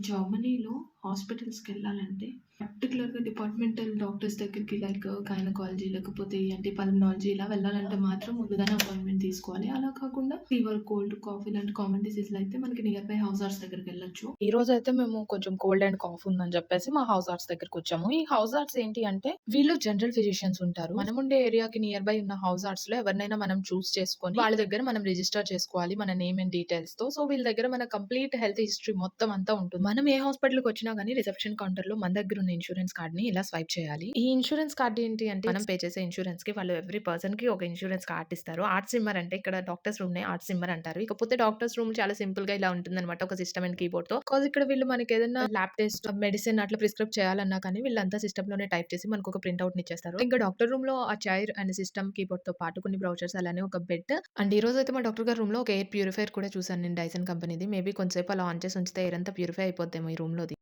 జర్మనీలో హాస్పిటల్స్‌కెళ్ళాలంటే పర్టిక్యులర్‌గా డిపార్ట్‌మెంటల్ డాక్టర్స్ దగ్గరికి లైక్ గైనకాలజీ లేకపోతే యాంటీ పల్మనాలజీ ఇలా వెళ్ళాలంటే మాత్రం ముందుగానే అపాయింట్‌మెంట్ తీసుకోవాలి. అలా కాకుండా ఫీవర్, కోల్డ్, కాఫ్ ఇలాంటి కామన్ డిసీజ్‌లు అయితే మనకి నియర్ బై హౌస్ ఆర్ట్స్ దగ్గరికెళ్ళొచ్చు. ఈరోజైతే మేము కొంచెం కోల్డ్ అండ్ కాఫ్ ఉందని చెప్పేసి మా హౌస్ ఆర్ట్స్ దగ్గరకొచ్చాము. ఈ హౌస్ ఆర్ట్స్ ఏంటి అంటే వీళ్ళు జనరల్ ఫిజిషియన్స్ ఉంటారు. మనం ఉండే ఏరియాకి నియర్ బై ఉన్న హౌస్ ఆర్ట్స్‌లో ఎవరినైనా మనం చూస్ చేసుకొని వాళ్ళ దగ్గర మనం రిజిస్టర్ చేసుకోవాలి. మన నేమ్ అండ్ డీటెయిల్స్‌తో. సో వీళ్ళ దగ్గర మన కంప్లీట్ హెల్త్ హిస్టరీ మొత్తం అంతా ఉంటుంది. మనం ఏ హాస్పిటల్‌కొచ్చినా గాని రిసెప్షన్ కౌంటర్‌లో మన దగ్గర ఉన్న ఇన్స్యూరెన్స్ కార్డ్‌ని ఇలా స్వైప్ చేయాలి. ఈ ఇన్స్యూరెన్స్ కార్డ్ ఏంటి అంటే మనం పే చేసే ఇన్స్యూరెన్స్‌కి వాళ్ళు ఎవ్రీ పర్సన్‌కి ఒక ఇన్స్యూరెన్స్ కార్డ్ ఇస్తారు. ఆర్ట్ సిమ్మర్ అంటే ఇక్కడ డాక్టర్స్ రూమ్‌ని ఆర్ట్ సిమ్మర్ అంటారు. ఇకపోతే డాక్టర్స్ రూమ్ చాలా సింపుల్‌గా ఇలా ఉంటుందన్నమాట. ఒక సిస్టమ్ అండ్ కీబోర్డ్‌తో. బికాజ్ ఇక్కడ వీళ్ళు మనకి ఏదైనా ల్యాబ్ టెస్ట్, మెడిసిన్ అట్లా ప్రిస్క్రైబ్ చేయాలన్నా కానీ వీళ్ళంతా సిస్టమ్‌లోనే టైప్ చేసి మనకు ఒక ప్రింట్ ఔట్‌ని ఇచ్చేస్తారు. ఇంకా డాక్టర్ రూమ్‌లో ఆ చైర్ అండ్ సిస్టమ్ కీబోర్డ్‌తో పాటు కొన్ని బ్రౌచర్స్ అలానే ఒక బెడ్ అండ్ ఈ రోజైతే మా డాక్టర్ గారి రూమ్‌లో ఒక ఎయిర్ ప్యూరిఫైయర్ కూడా చూసాను నేను డైసన్ కంపెనీది. మేబీ కొంతసేపు అలా ఆన్ చేసి ఉంచితే ఎయిర్ అంతా ప్యూరిఫై అయిపోద్దేమో ఈ రూమ్‌లోది.